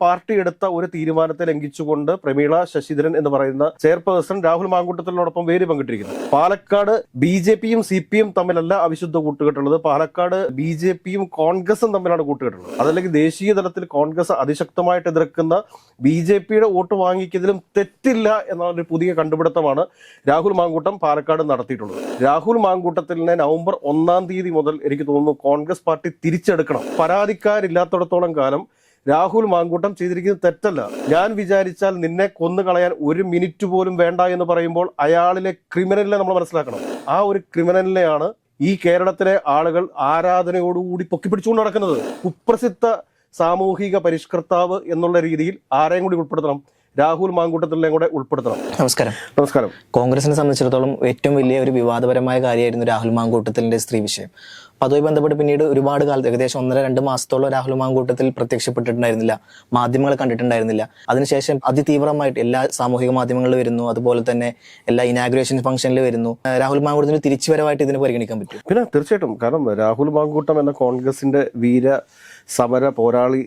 Party എടുത്ത ഒരു തീരുമാനത്തെ ലംഘിച്ചുകൊണ്ട് പ്രമീള ശശിധരൻ എന്ന് പറയുന്ന ചെയർപേഴ്സൺ രാഹുൽ മാങ്കൂട്ടത്തിനോടൊപ്പം വേര് പങ്കിട്ടിരിക്കുന്നു. പാലക്കാട് ബി ജെ പിയും സി പി എം തമ്മിലല്ല അവിശുദ്ധ കൂട്ടുകെട്ടുള്ളത്. പാലക്കാട് ബി ജെ പിയും കോൺഗ്രസും തമ്മിലാണ് കൂട്ടുകെട്ടുള്ളത്. അതല്ലെങ്കിൽ ദേശീയ തലത്തിൽ കോൺഗ്രസ് അതിശക്തമായിട്ട് എതിർക്കുന്ന ബി ജെ പിയുടെ വോട്ട് വാങ്ങിക്കുന്നതിലും തെറ്റില്ല എന്ന ഒരു പുതിയ കണ്ടുപിടുത്തമാണ് രാഹുൽ മാങ്കൂട്ടം പാലക്കാട് നടത്തിയിട്ടുള്ളത്. രാഹുൽ മാങ്കൂട്ടത്തിലിനെ നവംബർ ഒന്നാം തീയതി മുതൽ എനിക്ക് തോന്നുന്നു കോൺഗ്രസ് പാർട്ടി തിരിച്ചെടുക്കണം. പരാതിക്കാരില്ലാത്തിടത്തോളം കാലം രാഹുൽ മാങ്കൂട്ടം ചെയ്തിരിക്കുന്നത് തെറ്റല്ല. ഞാൻ വിചാരിച്ചാൽ നിന്നെ കൊന്നു കളയാൻ ഒരു മിനിറ്റ് പോലും വേണ്ട എന്ന് പറയുമ്പോൾ അയാളിലെ ക്രിമിനലിനെ നമ്മൾ മനസ്സിലാക്കണം. ആ ഒരു ക്രിമിനലിനെയാണ് ഈ കേരളത്തിലെ ആളുകൾ ആരാധനയോടുകൂടി പൊക്കിപ്പിടിച്ചുകൊണ്ട് നടക്കുന്നത്. കുപ്രസിദ്ധ സാമൂഹിക പരിഷ്കർത്താവ് എന്നുള്ള രീതിയിൽ ആരെയും കൂടി ഉൾപ്പെടുത്തണം. രാഹുൽ മാങ്കൂട്ടത്തിലെയും കൂടെ ഉൾപ്പെടുത്തണം. നമസ്കാരം. നമസ്കാരം. കോൺഗ്രസിനെ സംബന്ധിച്ചിടത്തോളം ഏറ്റവും വലിയ ഒരു വിവാദപരമായ കാര്യമായിരുന്നു രാഹുൽ മാങ്കൂട്ടത്തിന്റെ സ്ത്രീ വിഷയം. അപ്പൊ അതുമായി ബന്ധപ്പെട്ട് പിന്നീട് ഒരുപാട് കാലത്ത് ഏകദേശം ഒന്നര രണ്ട് മാസത്തോളം രാഹുൽ മാങ്കൂട്ടത്തിൽ പ്രത്യക്ഷപ്പെട്ടിട്ടുണ്ടായിരുന്നില്ല. മാധ്യമങ്ങൾ കണ്ടിട്ടുണ്ടായിരുന്നില്ല. അതിനുശേഷം അതിതീവ്രമായിട്ട് എല്ലാ സാമൂഹിക മാധ്യമങ്ങളിൽ വരുന്നു. അതുപോലെ തന്നെ എല്ലാ ഇനാഗ്രേഷൻ ഫംഗ്ഷനിൽ വരുന്നു. രാഹുൽ മാങ്കൂട്ടത്തിന് തിരിച്ചുവരവായിട്ട് ഇതിനെ പരിഗണിക്കാൻ പറ്റും. പിന്നെ തീർച്ചയായിട്ടും. കാരണം രാഹുൽ മാങ്കൂട്ടം എന്ന കോൺഗ്രസിന്റെ വീര സമര പോരാളി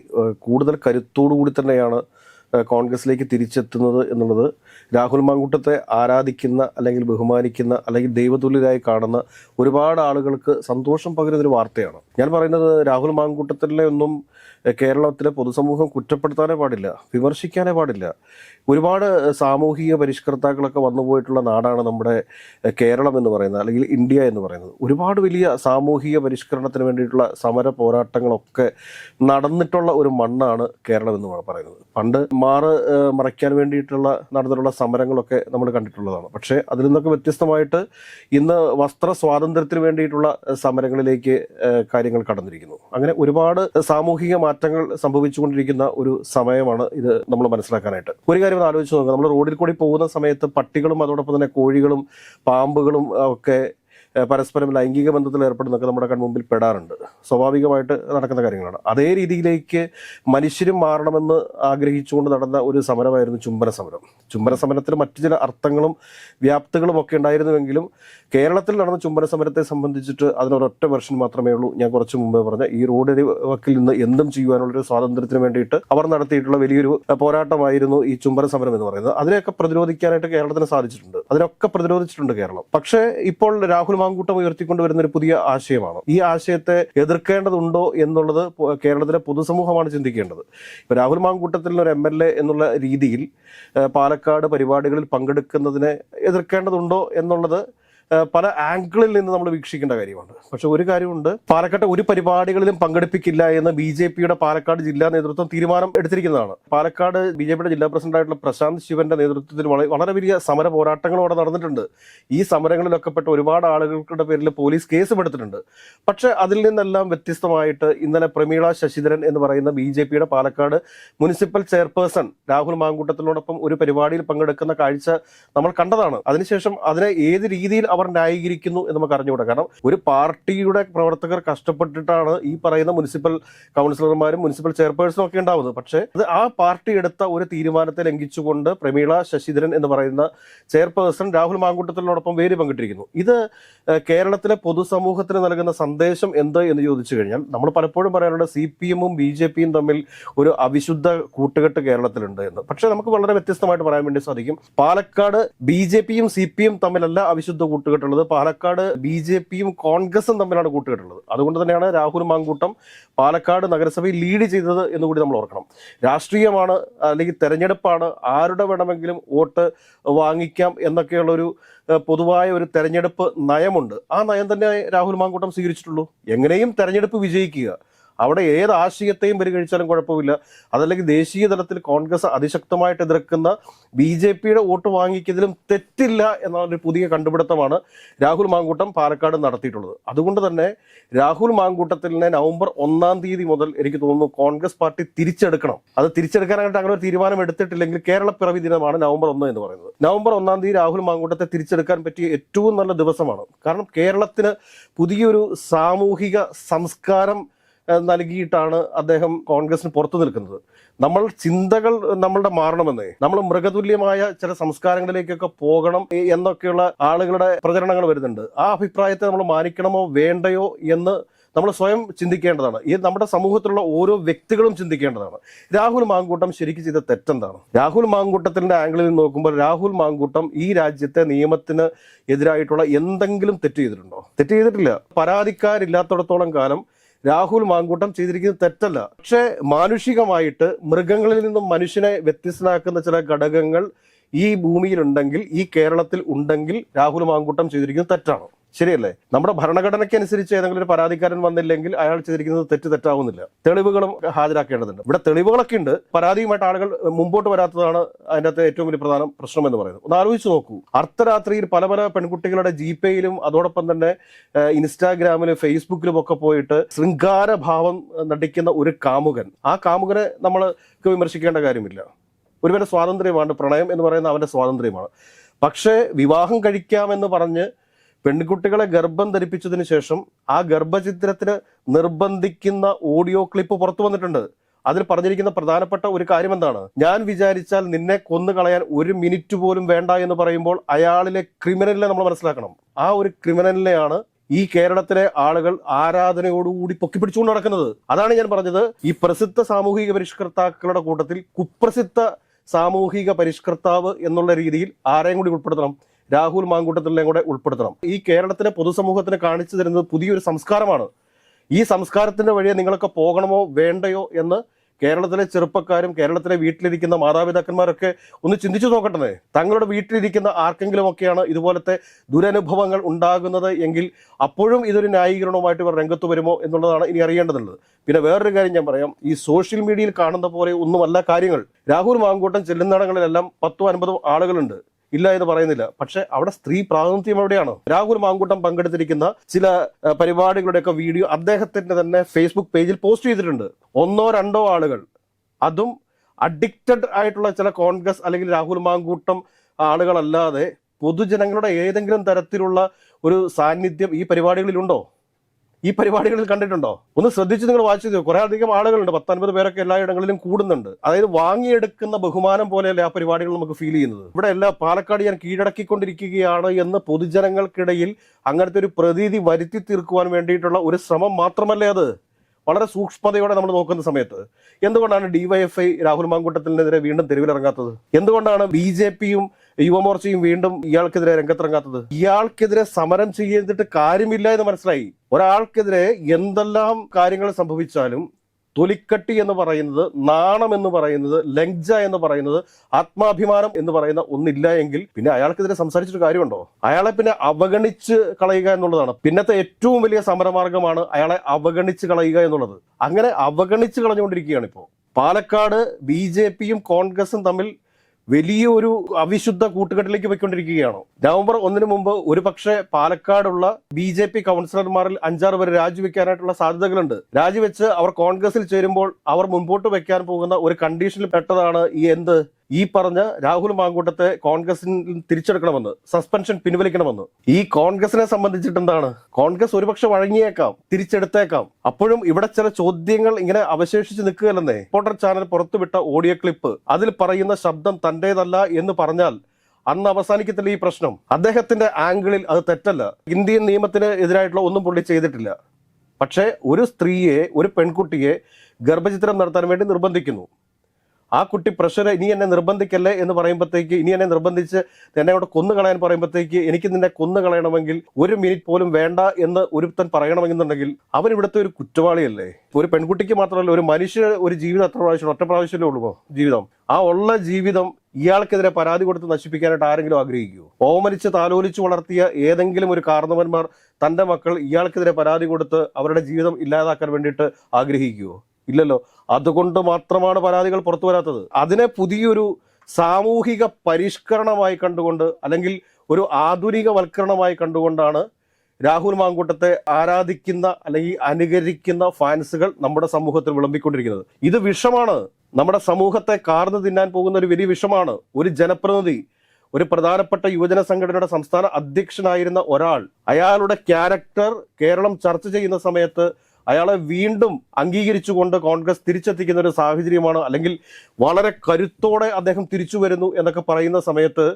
കൂടുതൽ കരുത്തോടു കൂടി തന്നെയാണ് കോൺഗ്രസിലേക്ക് തിരിച്ചെത്തുന്നത് എന്നുള്ളത് രാഹുൽ മാങ്കൂട്ടത്തെ ആരാധിക്കുന്ന അല്ലെങ്കിൽ ബഹുമാനിക്കുന്ന അല്ലെങ്കിൽ ദൈവതുല്യരായി കാണുന്ന ഒരുപാട് ആളുകൾക്ക് സന്തോഷം പകരുന്നൊരു വാർത്തയാണ്. ഞാൻ പറയുന്നത് രാഹുൽ മാങ്കൂട്ടത്തിലെ ഒന്നും കേരളത്തിലെ പൊതുസമൂഹം കുറ്റപ്പെടുത്താനേ പാടില്ല വിമർശിക്കാനേ പാടില്ല. ഒരുപാട് സാമൂഹിക പരിഷ്കർത്താക്കളൊക്കെ വന്നുപോയിട്ടുള്ള നാടാണ് നമ്മുടെ കേരളം എന്ന് പറയുന്നത് അല്ലെങ്കിൽ ഇന്ത്യ എന്ന് പറയുന്നത്. ഒരുപാട് വലിയ സാമൂഹിക പരിഷ്കരണത്തിന് വേണ്ടിയിട്ടുള്ള സമര പോരാട്ടങ്ങളൊക്കെ നടന്നിട്ടുള്ള ഒരു മണ്ണാണ് കേരളം എന്ന് പറയുന്നത്. പണ്ട് മാറ് മറയ്ക്കാൻ വേണ്ടിയിട്ടുള്ള നടന്നിട്ടുള്ള സമരങ്ങളൊക്കെ നമ്മൾ കണ്ടിട്ടുള്ളതാണ്. പക്ഷേ അതിൽ നിന്നൊക്കെ വ്യത്യസ്തമായിട്ട് ഇന്ന് വസ്ത്ര സ്വാതന്ത്ര്യത്തിന് വേണ്ടിയിട്ടുള്ള സമരങ്ങളിലേക്ക് കാര്യങ്ങൾ കടന്നിരിക്കുന്നു. അങ്ങനെ ഒരുപാട് സാമൂഹിക മാറ്റങ്ങൾ സംഭവിച്ചുകൊണ്ടിരിക്കുന്ന ഒരു സമയമാണ് ഇത് നമ്മൾ മനസ്സിലാക്കാനായിട്ട്. ഒരു കാര്യം ആലോചിച്ച് നോക്കുക. നമ്മൾ റോഡിൽ കൂടി പോകുന്ന സമയത്ത് പട്ടികളും അതോടൊപ്പം തന്നെ കോഴികളും പാമ്പുകളും ഒക്കെ പരസ്പരം ലൈംഗിക ബന്ധത്തിൽ ഏർപ്പെടുന്നൊക്കെ നമ്മുടെ കൺമുമ്പിൽ പെടാറുണ്ട്. സ്വാഭാവികമായിട്ട് നടക്കുന്ന കാര്യങ്ങളാണ്. അതേ രീതിയിലേക്ക് മനുഷ്യരും മാറണമെന്ന് ആഗ്രഹിച്ചുകൊണ്ട് നടന്ന ഒരു സമരമായിരുന്നു ചുംബന സമരം. ചുംബന സമരത്തിൽ മറ്റു ചില അർത്ഥങ്ങളും വ്യാപ്തികളും ഒക്കെ ഉണ്ടായിരുന്നുവെങ്കിലും കേരളത്തിൽ നടന്ന ചുംബന സമരത്തെ സംബന്ധിച്ചിട്ട് അതിനൊരൊറ്റ വെർഷൻ മാത്രമേ ഉള്ളൂ. ഞാൻ കുറച്ച് മുമ്പേ പറഞ്ഞ ഈ റോഡ് വക്കിൽ നിന്ന് എന്തും ചെയ്യുവാനുള്ളൊരു സ്വാതന്ത്ര്യത്തിന് വേണ്ടിയിട്ട് അവർ നടത്തിയിട്ടുള്ള വലിയൊരു പോരാട്ടമായിരുന്നു ഈ ചുംബന സമരം എന്ന് പറയുന്നത്. അതിനെയൊക്കെ പ്രതിരോധിക്കാനായിട്ട് കേരളത്തിന് സാധിച്ചിട്ടുണ്ട്. അതിനൊക്കെ പ്രതിരോധിച്ചിട്ടുണ്ട് കേരളം. പക്ഷേ ഇപ്പോൾ രാഹുൽ മാങ്കൂട്ടം ഉയർത്തിക്കൊണ്ട് വരുന്ന ഒരു പുതിയ ആശയമാണ്. ഈ ആശയത്തെ എതിർക്കേണ്ടതുണ്ടോ എന്നുള്ളത് കേരളത്തിലെ പൊതുസമൂഹമാണ് ചിന്തിക്കേണ്ടത്. ഇപ്പൊ രാഹുൽ മാങ്കൂട്ടത്തിൽ ഒരു എം എൽ എ എന്നുള്ള രീതിയിൽ പാലക്കാട് പരിപാടികളിൽ പങ്കെടുക്കുന്നതിനെ എതിർക്കേണ്ടതുണ്ടോ എന്നുള്ളത് പല ആംഗിളിൽ നിന്ന് നമ്മൾ വീക്ഷിക്കേണ്ട കാര്യമാണ്. പക്ഷെ ഒരു കാര്യമുണ്ട് പാലക്കാട്ടെ ഒരു പരിപാടികളിലും പങ്കെടുപ്പിക്കില്ല എന്ന് ബി ജെ പിയുടെ പാലക്കാട് ജില്ലാ നേതൃത്വം തീരുമാനം എടുത്തിരിക്കുന്നതാണ്. പാലക്കാട് ബി ജെ പിയുടെ ജില്ലാ പ്രസിഡന്റായിട്ടുള്ള പ്രശാന്ത് ശിവന്റെ നേതൃത്വത്തിൽ വളരെ വലിയ സമര പോരാട്ടങ്ങൾ അവിടെ നടന്നിട്ടുണ്ട്. ഈ സമരങ്ങളിലൊക്കെ പെട്ട ഒരുപാട് ആളുകളുടെ പേരിൽ പോലീസ് കേസും എടുത്തിട്ടുണ്ട്. പക്ഷെ അതിൽ നിന്നെല്ലാം വ്യത്യസ്തമായിട്ട് ഇന്നലെ പ്രമീള ശശിധരൻ എന്ന് പറയുന്ന ബി ജെ പിയുടെ പാലക്കാട് മുനിസിപ്പൽ ചെയർപേഴ്സൺ രാഹുൽ മാങ്കൂട്ടത്തിനോടൊപ്പം ഒരു പരിപാടിയിൽ പങ്കെടുക്കുന്ന കാഴ്ച നമ്മൾ കണ്ടതാണ്. അതിനുശേഷം അതിനെ ഏത് രീതിയിൽ അവർ എന്ന് നമുക്ക് അറിഞ്ഞുകൂടാ കാരണം ഒരു പാർട്ടിയുടെ പ്രവർത്തകർ കഷ്ടപ്പെട്ടിട്ടാണ് ഈ പറയുന്ന മുനിസിപ്പൽ കൗൺസിലർമാരും മുനിസിപ്പൽ ചെയർപേഴ്സണും ഒക്കെ ഉണ്ടാവുന്നത് പക്ഷേ അത് ആ പാർട്ടി എടുത്ത ഒരു തീരുമാനത്തെ ലംഘിച്ചുകൊണ്ട് പ്രമീള ശശിധരൻ എന്ന് പറയുന്ന ചെയർപേഴ്സൺ രാഹുൽ മാങ്കൂട്ടത്തിനോടൊപ്പം വേര് പങ്കിട്ടിരിക്കുന്നു ഇത് കേരളത്തിലെ പൊതുസമൂഹത്തിന് നൽകുന്ന സന്ദേശം എന്ത് എന്ന് ചോദിച്ചു കഴിഞ്ഞാൽ നമ്മൾ പലപ്പോഴും പറയാറുണ്ട് സി പി എമ്മും ബി ജെ പിയും തമ്മിൽ ഒരു അവിശുദ്ധ കൂട്ടുകെട്ട് കേരളത്തിലുണ്ട് എന്ന് പക്ഷേ നമുക്ക് വളരെ വ്യത്യസ്തമായിട്ട് പറയാൻ വേണ്ടി സാധിക്കും പാലക്കാട് ബി ജെ പിയും സി പി എം തമ്മിലല്ല അവിശുദ്ധ കൂട്ടുകെട്ടുള്ളത്. പാലക്കാട് ബി ജെ പിയും കോൺഗ്രസും തമ്മിലാണ് കൂട്ടുകെട്ടുള്ളത്. അതുകൊണ്ട് തന്നെയാണ് രാഹുൽ മാങ്കൂട്ടം പാലക്കാട് നഗരസഭയിൽ ലീഡ് ചെയ്തത് എന്ന് കൂടി നമ്മൾ ഓർക്കണം. രാഷ്ട്രീയമാണ് അല്ലെങ്കിൽ തെരഞ്ഞെടുപ്പാണ് ആരുടെ വേണമെങ്കിലും വോട്ട് വാങ്ങിക്കാം എന്നൊക്കെയുള്ള ഒരു പൊതുവായ ഒരു തെരഞ്ഞെടുപ്പ് നയമുണ്ട്. ആ നയം തന്നെ രാഹുൽ മാങ്കൂട്ടം സ്വീകരിച്ചിട്ടുള്ളൂ. എങ്ങനെയും തെരഞ്ഞെടുപ്പ് വിജയിക്കുക. അവിടെ ഏത് ആശയത്തെയും പരിഗണിച്ചാലും കുഴപ്പമില്ല. അതല്ലെങ്കിൽ ദേശീയ തലത്തിൽ കോൺഗ്രസ് അതിശക്തമായിട്ട് എതിർക്കുന്ന ബി ജെ പിയുടെ വോട്ട് വാങ്ങിക്കുന്നതിലും തെറ്റില്ല എന്നുള്ളൊരു പുതിയ കണ്ടുപിടുത്തമാണ് രാഹുൽ മാങ്കൂട്ടം പാലക്കാട് നടത്തിയിട്ടുള്ളത്. അതുകൊണ്ട് തന്നെ രാഹുൽ മാങ്കൂട്ടത്തിലിനെ നവംബർ ഒന്നാം തീയതി മുതൽ എനിക്ക് തോന്നുന്നു കോൺഗ്രസ് പാർട്ടി തിരിച്ചെടുക്കണം. അത് തിരിച്ചെടുക്കാനായിട്ട് അങ്ങനെ ഒരു തീരുമാനം എടുത്തിട്ടില്ലെങ്കിൽ കേരള പിറവി ദിനമാണ് നവംബർ ഒന്ന് എന്ന് പറയുന്നത്. നവംബർ ഒന്നാം തീയതി രാഹുൽ മാങ്കൂട്ടത്തെ തിരിച്ചെടുക്കാൻ പറ്റിയ ഏറ്റവും നല്ല ദിവസമാണ്. കാരണം കേരളത്തിന് പുതിയൊരു സാമൂഹിക സംസ്കാരം നൽകിയിട്ടാണ് അദ്ദേഹം കോൺഗ്രസിന് പുറത്തു നിൽക്കുന്നത്. നമ്മൾ ചിന്തകൾ നമ്മളുടെ മാറണമെന്നേ. നമ്മൾ മൃഗതുല്യമായ ചില സംസ്കാരങ്ങളിലേക്കൊക്കെ പോകണം എന്നൊക്കെയുള്ള ആളുകളുടെ പ്രചരണങ്ങൾ വരുന്നുണ്ട്. ആ അഭിപ്രായത്തെ നമ്മൾ മാനിക്കണമോ വേണ്ടയോ എന്ന് നമ്മൾ സ്വയം ചിന്തിക്കേണ്ടതാണ്. ഈ നമ്മുടെ സമൂഹത്തിലുള്ള ഓരോ വ്യക്തികളും ചിന്തിക്കേണ്ടതാണ്. രാഹുൽ മാങ്കൂട്ടം ശരിക്കും ചെയ്ത തെറ്റെന്താണ്? രാഹുൽ മാങ്കൂട്ടത്തിന്റെ ആംഗിളിൽ നിന്ന് നോക്കുമ്പോൾ രാഹുൽ മാങ്കൂട്ടം ഈ രാജ്യത്തെ നിയമത്തിന് എതിരായിട്ടുള്ള എന്തെങ്കിലും തെറ്റ് ചെയ്തിട്ടുണ്ടോ? തെറ്റ് ചെയ്തിട്ടില്ല. പരാതിക്കാരില്ലാത്തടത്തോളം കാലം രാഹുൽ മാങ്കൂട്ടം ചെയ്തിരിക്കുന്നത് തെറ്റല്ല. പക്ഷേ മാനുഷികമായിട്ട് മൃഗങ്ങളിൽ നിന്നും മനുഷ്യനെ വ്യത്യസ്തനാക്കുന്ന ചില ഘടകങ്ങൾ ഈ ഭൂമിയിലുണ്ടെങ്കിൽ ഈ കേരളത്തിൽ ഉണ്ടെങ്കിൽ രാഹുൽ മാങ്കൂട്ടം ചെയ്തിരിക്കുന്നത് തെറ്റാണ്. ശരിയല്ലേ? നമ്മുടെ ഭരണഘടനയ്ക്ക് അനുസരിച്ച് ഏതെങ്കിലും ഒരു പരാതിക്കാരൻ വന്നില്ലെങ്കിൽ അയാൾ ചെയ്തിരിക്കുന്നത് തെറ്റ് തെറ്റാവുന്നില്ല. തെളിവുകളും ഹാജരാക്കേണ്ടതുണ്ട്. ഇവിടെ തെളിവുകളൊക്കെ ഉണ്ട്. പരാതിയുമായിട്ട് ആളുകൾ മുമ്പോട്ട് വരാത്തതാണ് അതിന്റെ അകത്ത് ഏറ്റവും വലിയ പ്രധാന പ്രശ്നം എന്ന് പറയുന്നത്. ഒന്ന് ആലോചിച്ച് നോക്കൂ. അർദ്ധരാത്രിയിൽ പല പല പെൺകുട്ടികളുടെ ജിപേയിലും അതോടൊപ്പം തന്നെ ഇൻസ്റ്റാഗ്രാമിലും ഫേസ്ബുക്കിലും ഒക്കെ പോയിട്ട് ശൃംഗാരഭാവം നടിക്കുന്ന ഒരു കാമുകൻ. ആ കാമുകനെ നമ്മൾ വിമർശിക്കേണ്ട കാര്യമില്ല. ഒരുവന്റെ സ്വാതന്ത്ര്യമാണ് പ്രണയം എന്ന് പറയുന്ന അവന്റെ സ്വാതന്ത്ര്യമാണ്. പക്ഷേ വിവാഹം കഴിക്കാമെന്ന് പറഞ്ഞ് പെൺകുട്ടികളെ ഗർഭം ധരിപ്പിച്ചതിന് ശേഷം ആ ഗർഭചിത്രത്തിന് നിർബന്ധിക്കുന്ന ഓഡിയോ ക്ലിപ്പ് പുറത്തു വന്നിട്ടുണ്ട്. അതിൽ പറഞ്ഞിരിക്കുന്ന പ്രധാനപ്പെട്ട ഒരു കാര്യം എന്താണ്? ഞാൻ വിചാരിച്ചാൽ നിന്നെ കൊന്നു കളയാൻ ഒരു മിനിറ്റ് പോലും വേണ്ട എന്ന് പറയുമ്പോൾ അയാളിലെ ക്രിമിനലിനെ നമ്മൾ മനസ്സിലാക്കണം. ആ ഒരു ക്രിമിനലിനെയാണ് ഈ കേരളത്തിലെ ആളുകൾ ആരാധനയോടുകൂടി പൊക്കിപ്പിടിച്ചുകൊണ്ട് നടക്കുന്നത്. അതാണ് ഞാൻ പറഞ്ഞത്. ഈ പ്രസിദ്ധ സാമൂഹിക പരിഷ്കർത്താക്കളുടെ കൂട്ടത്തിൽ കുപ്രസിദ്ധ സാമൂഹിക പരിഷ്കർത്താവ് എന്നുള്ള രീതിയിൽ ആരെയും കൂടി ഉൾപ്പെടുത്തണം. രാഹുൽ മാങ്കൂട്ടത്തിലെയും കൂടെ ഉൾപ്പെടുത്തണം. ഈ കേരളത്തിലെ പൊതുസമൂഹത്തിന് കാണിച്ചു തരുന്നത് പുതിയൊരു സംസ്കാരമാണ്. ഈ സംസ്കാരത്തിന്റെ വഴിയെ നിങ്ങളൊക്കെ പോകണമോ വേണ്ടയോ എന്ന് കേരളത്തിലെ ചെറുപ്പക്കാരും കേരളത്തിലെ വീട്ടിലിരിക്കുന്ന മാതാപിതാക്കന്മാരൊക്കെ ഒന്ന് ചിന്തിച്ചു നോക്കട്ടെ തങ്ങളുടെ വീട്ടിലിരിക്കുന്ന ആർക്കെങ്കിലും ഒക്കെയാണ് ഇതുപോലത്തെ ദുരനുഭവങ്ങൾ ഉണ്ടാകുന്നത് എങ്കിൽ അപ്പോഴും ഇതൊരു ന്യായീകരണവുമായിട്ട് ഇവർ രംഗത്ത് വരുമോ എന്നുള്ളതാണ് ഇനി അറിയേണ്ടതുള്ളത്. പിന്നെ വേറൊരു കാര്യം ഞാൻ പറയാം. ഈ സോഷ്യൽ മീഡിയയിൽ കാണുന്ന പോലെ ഒന്നുമല്ല കാര്യങ്ങൾ. രാഹുൽ മാങ്കൂട്ടം ചെല്ലുന്നിടങ്ങളിലെല്ലാം പത്തോ അൻപതോ ആളുകളുണ്ട്. ഇല്ല എന്ന് പറയുന്നില്ല. പക്ഷെ അവിടെ സ്ത്രീ പ്രാതിനിധ്യം എവിടെയാണ്? രാഹുൽ മാങ്കൂട്ടം പങ്കെടുത്തിരിക്കുന്ന ചില പരിപാടികളുടെയൊക്കെ വീഡിയോ അദ്ദേഹത്തിന്റെ തന്നെ ഫേസ്ബുക്ക് പേജിൽ പോസ്റ്റ് ചെയ്തിട്ടുണ്ട്. ഒന്നോ രണ്ടോ ആളുകൾ. അതും അഡിക്റ്റഡ് ആയിട്ടുള്ള ചില കോൺഗ്രസ് അല്ലെങ്കിൽ രാഹുൽ മാങ്കൂട്ടം ആളുകളല്ലാതെ പൊതുജനങ്ങളുടെ ഏതെങ്കിലും തരത്തിലുള്ള ഒരു സാന്നിധ്യം ഈ പരിപാടികളിലുണ്ടോ? ഈ പരിപാടികളിൽ കണ്ടിട്ടുണ്ടോ? ഒന്ന് ശ്രദ്ധിച്ച് നിങ്ങൾ വായിച്ചു നോക്കൂ കുറെ അധികം ആളുകളുണ്ട്. പത്തൊൻപത് പേരൊക്കെ എല്ലായിടങ്ങളിലും കൂടുന്നുണ്ട്. അതായത് വാങ്ങിയെടുക്കുന്ന ബഹുമാനം പോലെയല്ലേ ആ പരിപാടികൾ നമുക്ക് ഫീൽ ചെയ്യുന്നത്? ഇവിടെ എല്ലാ പാലക്കാട് ഞാൻ കീഴടക്കിക്കൊണ്ടിരിക്കുകയാണ് എന്ന് പൊതുജനങ്ങൾക്കിടയിൽ അങ്ങനത്തെ ഒരു പ്രതീതി വരുത്തി തീർക്കുവാൻ വേണ്ടിയിട്ടുള്ള ഒരു ശ്രമം മാത്രമല്ലേ അത്? വളരെ സൂക്ഷ്മതയോടെ നമ്മൾ നോക്കുന്ന സമയത്ത് എന്തുകൊണ്ടാണ് ഡിവൈഎഫ്ഐ രാഹുൽ മാങ്കൂട്ടത്തിനെതിരെ വീണ്ടും തെരുവിലിറങ്ങാത്തത്? എന്തുകൊണ്ടാണ് ബി ജെ പിയും യുവമോർച്ചയും വീണ്ടും ഇയാൾക്കെതിരെ രംഗത്തിറങ്ങാത്തത്? ഇയാൾക്കെതിരെ സമരം ചെയ്തിട്ട് കാര്യമില്ല എന്ന് മനസ്സിലായി. ഒരാൾക്കെതിരെ എന്തെല്ലാം കാര്യങ്ങൾ സംഭവിച്ചാലും തൊലിക്കട്ടി എന്ന് പറയുന്നത് നാണം എന്ന് പറയുന്നത് ലജ്ജ എന്ന് പറയുന്നത് ആത്മാഭിമാനം എന്ന് പറയുന്ന ഒന്നില്ല എങ്കിൽ പിന്നെ അയാൾക്കെതിരെ സംസാരിച്ചിട്ട് കാര്യമുണ്ടോ? അയാളെ പിന്നെ അവഗണിച്ച് കളയുക എന്നുള്ളതാണ്. പിന്നത്തെ ഏറ്റവും വലിയ സമരമാർഗമാണ് അയാളെ അവഗണിച്ച് കളയുക എന്നുള്ളത്. അങ്ങനെ അവഗണിച്ച് കളഞ്ഞുകൊണ്ടിരിക്കുകയാണ് ഇപ്പോൾ പാലക്കാട് ബി കോൺഗ്രസും തമ്മിൽ വലിയൊരു അവിശുദ്ധ കൂട്ടുകെട്ടിലേക്ക് പോയിക്കൊണ്ടിരിക്കുകയാണോ. നവംബർ ഒന്നിന് മുമ്പ് ഒരു പക്ഷേ പാലക്കാടുള്ള ബി ജെ പി കൗൺസിലർമാരിൽ അഞ്ചാറ് പേര് രാജിവെക്കാനായിട്ടുള്ള സാധ്യതകളുണ്ട്. രാജിവെച്ച് അവർ കോൺഗ്രസിൽ ചേരുമ്പോൾ അവർ മുമ്പോട്ട് വെക്കാൻ പോകുന്ന ഒരു കണ്ടീഷനിൽ പെട്ടതാണ് ഈ എന്ത്? ഈ പറഞ്ഞ രാഹുൽ മാങ്കൂട്ടത്തെ കോൺഗ്രസിൽ തിരിച്ചെടുക്കണമെന്ന് സസ്പെൻഷൻ പിൻവലിക്കണമെന്ന്. ഈ കോൺഗ്രസിനെ സംബന്ധിച്ചിട്ട് എന്താണ്? കോൺഗ്രസ് ഒരുപക്ഷെ വഴങ്ങിയേക്കാം തിരിച്ചെടുത്തേക്കാം. അപ്പോഴും ഇവിടെ ചില ചോദ്യങ്ങൾ ഇങ്ങനെ അവശേഷിച്ച് നിൽക്കുകയല്ലെന്നേ. റിപ്പോർട്ടർ ചാനൽ പുറത്തുവിട്ട ഓഡിയോ ക്ലിപ്പ് അതിൽ പറയുന്ന ശബ്ദം തന്റേതല്ല എന്ന് പറഞ്ഞാൽ അന്ന് അവസാനിക്കത്തില്ല ഈ പ്രശ്നം. അദ്ദേഹത്തിന്റെ ആംഗിളിൽ അത് തെറ്റല്ല. ഇന്ത്യൻ നിയമത്തിന് എതിരായിട്ടുള്ള ഒന്നും പുള്ളി ചെയ്തിട്ടില്ല. പക്ഷേ ഒരു സ്ത്രീയെ ഒരു പെൺകുട്ടിയെ ഗർഭചിത്രം നടത്താൻ വേണ്ടി നിർബന്ധിക്കുന്നു. ആ കുട്ടി പ്രഷർ ഇനി എന്നെ നിർബന്ധിക്കല്ലേ എന്ന് പറയുമ്പോഴത്തേക്ക് ഇനി എന്നെ നിർബന്ധിച്ച് എന്നെ അവിടെ കൊന്നു കളയാൻ പറയുമ്പോഴത്തേക്ക് എനിക്ക് നിന്നെ കൊന്നു കളയണമെങ്കിൽ ഒരു മിനിറ്റ് പോലും വേണ്ട എന്ന് ഒരുത്തൻ പറയണമെന്നുണ്ടെങ്കിൽ അവൻ ഇവിടുത്തെ ഒരു കുറ്റവാളിയല്ലേ? ഒരു പെൺകുട്ടിക്ക് മാത്രമല്ല ഒരു മനുഷ്യ ഒരു ജീവിതം എത്ര പ്രാവശ്യം ഒറ്റ പ്രാവശ്യമല്ലേ ഉള്ളൂ ജീവിതം. ആ ഉള്ള ജീവിതം ഇയാൾക്കെതിരെ പരാതി കൊടുത്ത് നശിപ്പിക്കാനായിട്ട് ആരെങ്കിലും ആഗ്രഹിക്കുമോ ഓമനിച്ച് താലോലിച്ച് വളർത്തിയ ഏതെങ്കിലും ഒരു കാരണവന്മാർ തന്റെ മക്കൾ ഇയാൾക്കെതിരെ പരാതി കൊടുത്ത് അവരുടെ ജീവിതം ഇല്ലാതാക്കാൻ വേണ്ടിയിട്ട് ആഗ്രഹിക്കുമോ ഇല്ലല്ലോ. അതുകൊണ്ട് മാത്രമാണ് പരാതികൾ പുറത്തു വരാത്തത്. അതിനെ പുതിയൊരു സാമൂഹിക പരിഷ്കരണമായി കണ്ടുകൊണ്ട് അല്ലെങ്കിൽ ഒരു ആധുനികവൽക്കരണമായി കണ്ടുകൊണ്ടാണ് രാഹുൽ മാങ്കൂട്ടത്തെ ആരാധിക്കുന്ന അല്ലെങ്കിൽ അനുകരിക്കുന്ന ഫാൻസുകൾ നമ്മുടെ സമൂഹത്തിൽ വിളമ്പിക്കൊണ്ടിരിക്കുന്നത്. ഇത് വിഷമാണ്. നമ്മുടെ സമൂഹത്തെ കാർന്നു തിന്നാൻ പോകുന്ന ഒരു വലിയ വിഷമാണ്. ഒരു ജനപ്രതിനിധി ഒരു പ്രധാനപ്പെട്ട യുവജന സംഘടനയുടെ സംസ്ഥാന അധ്യക്ഷനായിരുന്ന ഒരാൾ അയാളുടെ ക്യാരക്ടർ കേരളം ചർച്ച ചെയ്യുന്ന സമയത്ത് അയാളെ വീണ്ടും അംഗീകരിച്ചുകൊണ്ട് കോൺഗ്രസ് തിരിച്ചെത്തിക്കുന്ന ഒരു സാഹചര്യമാണ്. അല്ലെങ്കിൽ വളരെ കരുത്തോടെ അദ്ദേഹം തിരിച്ചു വരുന്നു എന്നൊക്കെ പറയുന്ന സമയത്ത്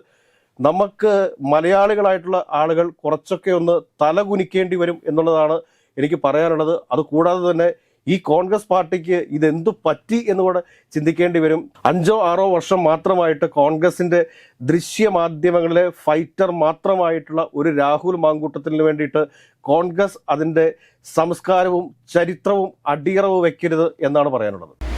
നമുക്ക് മലയാളികളായിട്ടുള്ള ആളുകൾ കുറച്ചൊക്കെ ഒന്ന് തലകുനിക്കേണ്ടി വരും എന്നുള്ളതാണ് എനിക്ക് പറയാനുള്ളത്. അത് കൂടാതെ തന്നെ ഈ കോൺഗ്രസ് പാർട്ടിക്ക് ഇതെന്തു പറ്റി എന്ന് കൂടെ ചിന്തിക്കേണ്ടി വരും. അഞ്ചോ ആറോ വർഷം മാത്രമായിട്ട് കോൺഗ്രസിന്റെ ദൃശ്യമാധ്യമങ്ങളിലെ ഫൈറ്റർ മാത്രമായിട്ടുള്ള ഒരു രാഹുൽ മാങ്കൂട്ടത്തിന് വേണ്ടിയിട്ട് കോൺഗ്രസ് അതിന്റെ സംസ്കാരവും ചരിത്രവും അടിയറവ് വയ്ക്കരുത് എന്നാണ് പറയാനുള്ളത്.